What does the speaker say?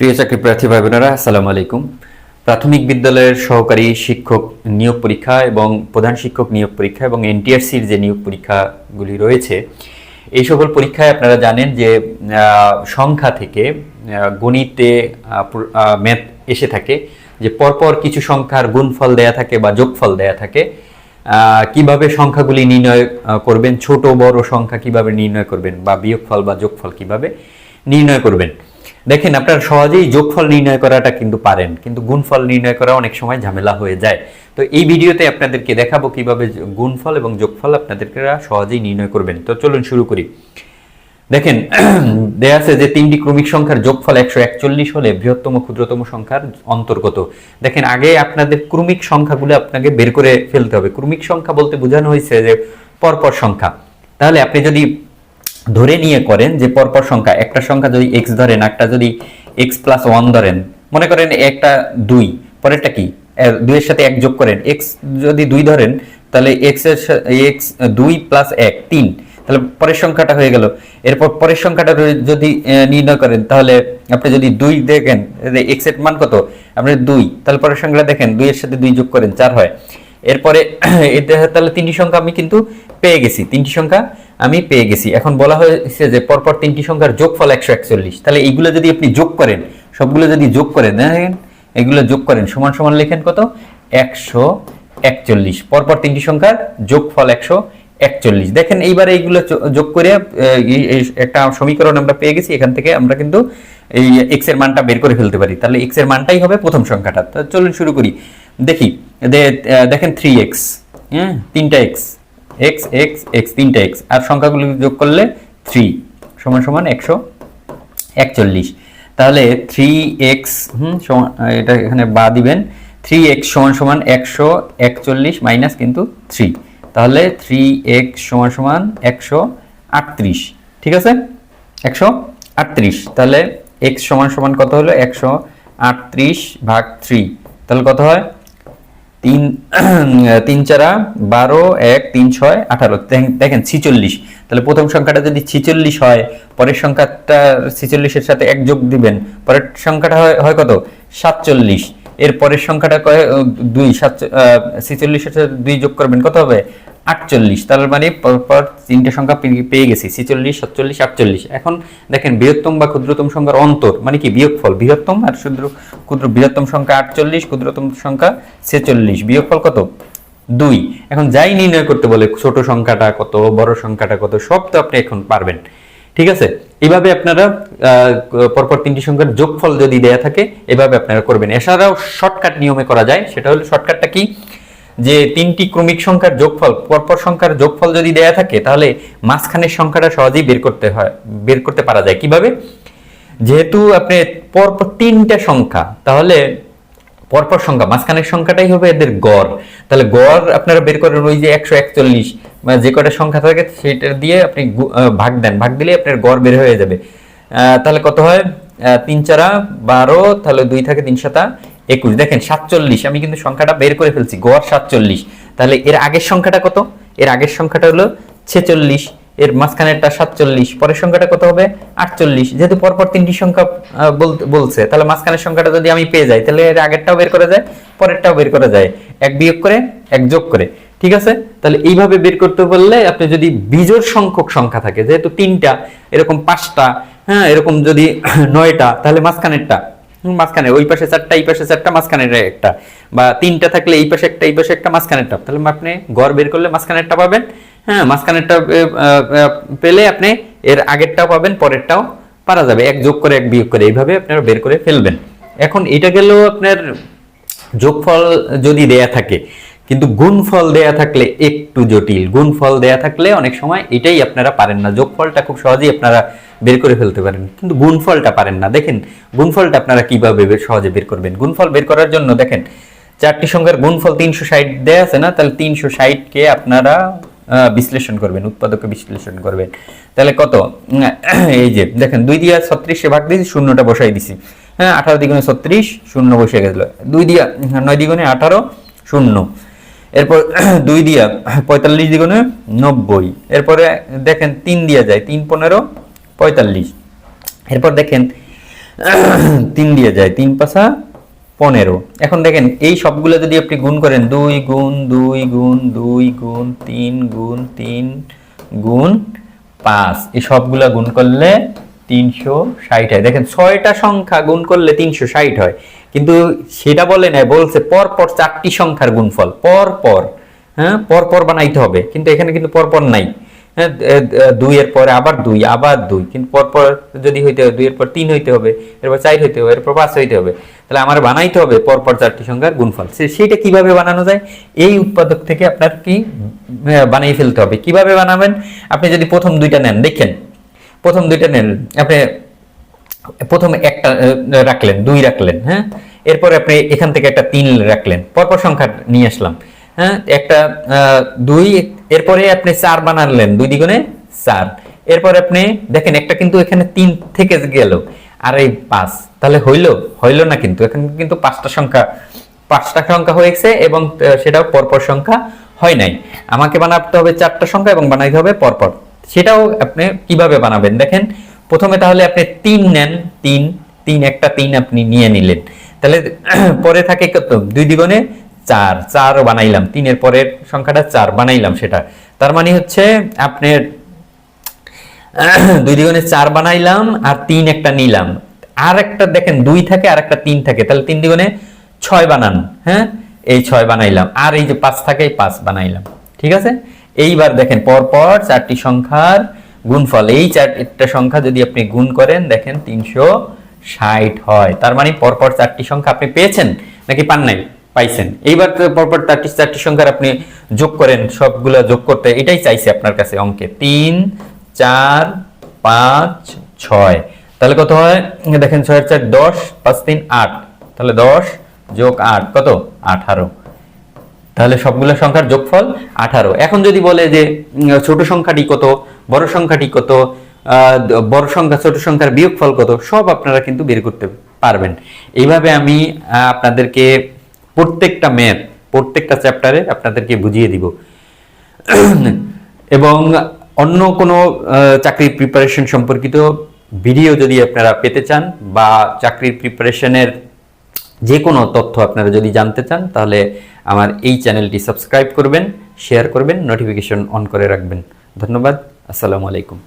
প্রিয় চাকরি প্রার্থী ভাই বোনেরা আসসালামু আলাইকুম। প্রাথমিক বিদ্যালয়ের সহকারী শিক্ষক নিয়োগ পরীক্ষা এবং প্রধান শিক্ষক নিয়োগ পরীক্ষা এবং এনটিআরসির যে নিয়োগ পরীক্ষাগুলি রয়েছে, এই সকল পরীক্ষায় আপনারা জানেন যে সংখ্যা থেকে গণিতে ম্যাথ এসে থাকে, যে পরপর কিছু সংখ্যার গুণফল দেয়া থাকে বা যোগফল দেয়া থাকে কীভাবে সংখ্যাগুলি নির্ণয় করবেন, ছোট বড় সংখ্যা কীভাবে নির্ণয় করবেন বা বিয়োগফল বা যোগফল কীভাবে নির্ণয় করবেন। দেখেন, আপনারা সহজেই যোগফল নির্ণয় করাটা কিন্তু পারেন, কিন্তু গুণফল নির্ণয় করা অনেক সময় ঝামেলা হয়ে যায়। তো এই ভিডিওতে আপনাদেরকে দেখাবো কীভাবে গুণফল এবং যোগফল আপনাদেরকে সহজেই নির্ণয় করবেন। তো চলুন শুরু করি। দেখেন, দেয়া আছে যে তিনটি ক্রমিক সংখ্যার যোগফল একশো একচল্লিশ হলে বৃহত্তম ক্ষুদ্রতম সংখ্যার অন্তর্গত। দেখেন, আগে আপনাদের ক্রমিক সংখ্যাগুলো আপনাকে বের করে ফেলতে হবে। ক্রমিক সংখ্যা বলতে বোঝানো হয়েছে যে পরপর সংখ্যা। তাহলে আপনি যদি ধরে নিয়ে করেন যে পরপর সংখ্যা, একটা সংখ্যা যদি এক্স ধরেন, একটা যদি এক্স প্লাস ওয়ান ধরেন, মনে করেন একটা দুই, পরেরটা কি? দুইয়ের সাথে এক যোগ করেন এক্স যদি দুই ধরেন, তাহলে এক্সের এক্স দুই প্লাস এক, তিন, তাহলে পরের সংখ্যাটা হয়ে গেল। এরপর পরের সংখ্যাটা যদি নির্ণয় করেন, তাহলে আপনি যদি দুই দেখেন এক্সের মান কত? আপনি দুই, তাহলে পরের সংখ্যাটা দেখেন, দুইয়ের সাথে দুই যোগ করেন, চার হয়। এরপরে এটা তাহলে তিনটি সংখ্যা আমি কিন্তু পেয়ে গেছি, তিনটি সংখ্যা আমি পেয়ে গেছি। এখন বলা হয়েছে যে পরপর তিনটি সংখ্যার যোগফল একশো একচল্লিশ। তাহলে এইগুলো যদি আপনি যোগ করেন, সবগুলো যদি যোগ করেন দেখেন, এগুলো যোগ করেন, সমান সমান লেখেন কত? একশো একচল্লিশ। পরপর তিনটি সংখ্যার যোগফল একশো একচল্লিশ। দেখেন এইবারে এইগুলো যোগ করে একটা সমীকরণ আমরা পেয়ে গেছি, এখান থেকে আমরা কিন্তু এই এক্সের মানটা বের করে ফেলতে পারি। তাহলে এক্সের মানটাই হবে প্রথম সংখ্যাটা। চলুন শুরু করি। দেখি দেখেন থ্রি এক্স হ্যাঁ? তিনটা এক্স এক্স এক্স এক্স তিনটা এক্স আর সংখ্যাগুলো যোগ করলে থ্রি সমান সমান একশো একচল্লিশ। তাহলে থ্রি এক্স হুম এটা এখানে বা দিবেন। থ্রি এক্স সমান সমান একশো একচল্লিশ মাইনাস কিন্তু থ্রি তাহলে থ্রি এক্স সমান সমান একশো আটত্রিশ। ঠিক আছে? একশো আটত্রিশ। তাহলে এক্স সমান সমান কত হলো? একশো আটত্রিশ ভাগ থ্রি তাহলে কত হয়? তিন তিন চারা, বারো, এক, তিন, ছয়, আঠারো। দেখ- দেখেন, ছিচল্লিশ। তাহলে প্রথম সংখ্যাটা যদি ছিচল্লিশ হয়, পরের সংখ্যাটা ছিচল্লিশের সাথে এক যোগ দিবেন, পরের সংখ্যাটা হয় কত? সাতচল্লিশ। এর পরের সংখ্যাটা কয়, দুই, সাত ছিচল্লিশের সাথে দুই যোগ করবেন, কত হবে? আটচল্লিশ, তার মানে পরপর তিনটে সংখ্যা পেয়ে গেছি, ছিচল্লিশ, সাতচল্লিশ, আটচল্লিশ। এখন দেখেন বৃহত্তম বা ক্ষুদ্রতম সংখ্যার অন্তর মানে কি বিয়োগফল? বৃহত্তম আর ক্ষুদ্র ক্ষুদ্র, বৃহত্তম সংখ্যা আটচল্লিশ, ক্ষুদ্রতম সংখ্যা ছেচল্লিশ। বিয়োগফল কত? দুই। এখন যাই নির্ণয় করতে বলে, ছোট সংখ্যাটা কত, বড় সংখ্যাটা কত, সব তো আপনি এখন পারবেন। ঠিক আছে? এভাবে আপনারা পরপর তিনটি সংখ্যার যোগফল যদি দেয়া থাকে, এভাবে আপনারা করবেন। এছাড়াও শর্টকাট নিয়মে করা যায়, সেটা হলো শর্টকাটটা কি? যে তিনটি ক্রমিক সংখ্যার যোগফল, পরপর সংখ্যার যোগফল যদি দেয়া থাকে, তাহলে মাঝখানের সংখ্যাটা সহজেই বের করতে হয়, বের করতে পারা যায়। কীভাবে? যেহেতু আপনি পরপর তিনটা সংখ্যা, তাহলে পরপর সংখ্যা, মাঝখানের সংখ্যাটাই হবে এদের গড়। তাহলে গড় আপনারা বের করেন ওই যে একশো একচল্লিশ যে কটা সংখ্যা থাকে সেটা দিয়ে আপনি ভাগ দেন। ভাগ দিলে আপনার গড় বের হয়ে যাবে। তাহলে কত হয়? তিন চারা বারো, তাহলে দুই থাকে তিন সাতা। একুশ। দেখেন, সাতচল্লিশ, আমি কিন্তু সংখ্যাটা বের করে ফেলছি গড় সাতচল্লিশ। তাহলে এর আগের সংখ্যাটা কত? এর আগের সংখ্যাটা হলো ছেচল্লিশ, এর মাঝখানেরটা সাতচল্লিশ, পরের সংখ্যাটা কত হবে? আটচল্লিশ। যেহেতু পরপর তিনটি সংখ্যা বলছে, তাহলে মাঝখানের সংখ্যাটা যদি আমি পেয়ে যাই, তাহলে এর আগেরটাও বের করা যায়, পরেরটাও বের করা যায়। এক বিয়োগ করে, এক যোগ করে। ঠিক আছে? তাহলে এইভাবে বের করতে বললে আপনি যদি বিজোড় সংখ্যক সংখ্যা থাকে, যেহেতু তিনটা, এরকম পাঁচটা হ্যাঁ এরকম যদি নয়টা, তাহলে মাঝখানেরটা মাঝখানে, ওই পাশে চারটা, এই পাশে চারটা, মাঝখানের একটা। বা তিনটা থাকলে এই পাশে একটা, এই পাশে একটা মাঝখানেরটা তাহলে আপনি গড় বের করলে মাঝখানেরটা পাবেন। হ্যাঁ মাঝখানেরটা পেলে আপনি এর আগেরটাও পাবেন, পরেরটাও পারা যাবে। এক যোগ করে, এক বিয়োগ করে। এইভাবে আপনারা বের করে ফেলবেন। এখন এটা গেলেও আপনার যোগফল যদি দেয়া থাকে কিন্তু গুণফল দেয়া থাকলে একটু জটিল। গুণফল দেয়া থাকলে অনেক সময় এটাই আপনারা পারেন না। যোগফলটা খুব সহজেই আপনারা বের করে ফেলতে পারেন। কিন্তু গুণফলটা পারেন না। দেখেন, গুণফলটা আপনারা কীভাবে সহজে বের করবেন? গুণফল বের করার জন্য দেখেন, চারটি সংখ্যার গুণফল তিনশো ষাট দেয়া আছে না? তাহলে তিনশো ষাটকে আপনারা বিশ্লেষণ করবেন উৎপাদককে বিশ্লেষণ করবেন। তাহলে কত? এই যে, দেখেন, দুই দিয়া ছত্রিশে ভাগ দিয়েছি, শূন্যটা বসাই দিছি। হ্যাঁ আঠারো দ্বিগুণে ছত্রিশ, শূন্য বসে গেছিল দুই দিয়া, নয় দ্বিগুণে আঠারো, শূন্য। এরপর দুই দিয়া, পঁয়তাল্লিশ দ্বিগুণে নব্বই। এরপরে দেখেন তিন দিয়া যায়, তিন পনেরো, পঁয়তাল্লিশ। এরপর দেখেন তিন দিয়ে যায়, তিন পাশা পনেরো। এখন দেখেন, এই সবগুলো যদি আপনি গুণ করেন, দুই গুণ দুই গুণ দুই গুণ, তিন গুণ তিন গুণ, পাঁচ। এই সবগুলা গুণ করলে তিনশো ষাট হয়। দেখেন, ছয়টা সংখ্যা গুণ করলে তিনশো ষাট হয়। কিন্তু সেটা বলে নাই, বলছে পর পর চারটি সংখ্যার গুণফল পর পর হ্যাঁ পর পর বানাইতে হবে, কিন্তু এখানে কিন্তু পর পর নাই। হ্যাঁ এ- এ- দুইয়ের পরে আবার দুই আবার দুই, কিন্তু পরপর যদি হইতে হবে দুইয়ের পর তিন হইতে হবে, এরপর চার হইতে হবে, এরপর পাঁচ হইতে হবে, তাহলে আমার বানাইতে হবে পরপর চারটি সংখ্যার গুণফল। সে- সেইটা কীভাবে বানানো যায়? এই উৎপাদক থেকে আপনার কি বানিয়ে ফেলতে হবে। কীভাবে বানাবেন? আপনি যদি প্রথম দুইটা নেন, দেখেন, প্রথম দুইটা নেন, আপনি প্রথমে একটা রাখলেন দুই রাখলেন হ্যাঁ? এরপরে আপনি এখান থেকে একটা তিন রাখলেন পরপর সংখ্যা নিয়ে আসলাম হ্যাঁ? একটা দুই এরপরে আপনি চার বানালেন দুই দ্বিগুণে চার। এরপরে আপনি দেখেন একটা কিন্তু এখানে তিন থেকে গেল আর এই পাঁচ তাহলে হইল হইল না কিন্তু এখানে কিন্তু পাঁচটা সংখ্যা পাঁচটা সংখ্যা হয়েছে এবং আহ, সেটাও পরপর সংখ্যা হয় নাই। আমাকে বানাতে হবে চারটা সংখ্যা এবং বানাইতে হবে পরপর। সেটাও আপনি কীভাবে বানাবেন? দেখেন প্রথমে তাহলে আপনি তিন নেন, তিন তিন একটা তিন আপনি নিয়ে নিলেন। তাহলে পরে থাকে কত দুই দ্বিগুণে চার চার বানাইলাম। তিনের পরের সংখ্যাটা চার বানাইলাম সেটা। তার মানে হচ্ছে আপনার দুই দ্বিগুণে চার বানাইলাম আর তিন একটা নিলাম। আর একটা দেখেন, দুই থাকে, আর একটা তিন থাকে। তাহলে তিন দ্বিগুণে ছয় বানান হ্যাঁ? এই ছয় বানাইলাম। আর এই যে পাঁচ থাকে পাঁচ বানাইলাম। ঠিক আছে? এইবার দেখেন, পরপর চারটি সংখ্যার গুণফল। এই চারটা সংখ্যা যদি আপনি গুণ করেন, দেখেন তিনশো ষাট হয়। তার মানে পরপর চারটি সংখ্যা আপনি পেয়েছেন নাকি পান নাই? পাইছেন। এইবার পরপর চারটি চারটি সংখ্যার আপনি যোগ করেন, সবগুলা যোগ করতে। এটাই চাইছে আপনার কাছে অঙ্কে। তিন, চার, পাঁচ, ছয়। তাহলে কত হয়? দেখেন ছয়ের চার দশ, পাঁচ তিন আট। তাহলে দশ যোগ আট, কত? আঠারো। তাহলে সবগুলো সংখ্যার যোগফল আঠারো। এখন যদি বলে যে ছোট সংখ্যাটি কত? বড় সংখ্যাটি কত বড় সংখ্যা, ছোট সংখ্যার বিয়োগফল কত, সব আপনারা কিন্তু বের করতে পারবেন। এইভাবে আমি আপনাদেরকে প্রত্যেকটা ম্যাথ, প্রত্যেকটা চ্যাপ্টারে আপনাদেরকে বুঝিয়ে দিব। এবং অন্য কোনো চাকরির প্রিপারেশন সম্পর্কিত ভিডিও যদি আপনারা পেতে চান বা চাকরির প্রিপারেশনের যে কোনো তথ্য আপনারা যদি জানতে চান, তাহলে আমার এই চ্যানেলটি সাবস্ক্রাইব করবেন শেয়ার করবেন নোটিফিকেশন অন করে রাখবেন। ধন্যবাদ। আসসালামু আলাইকুম।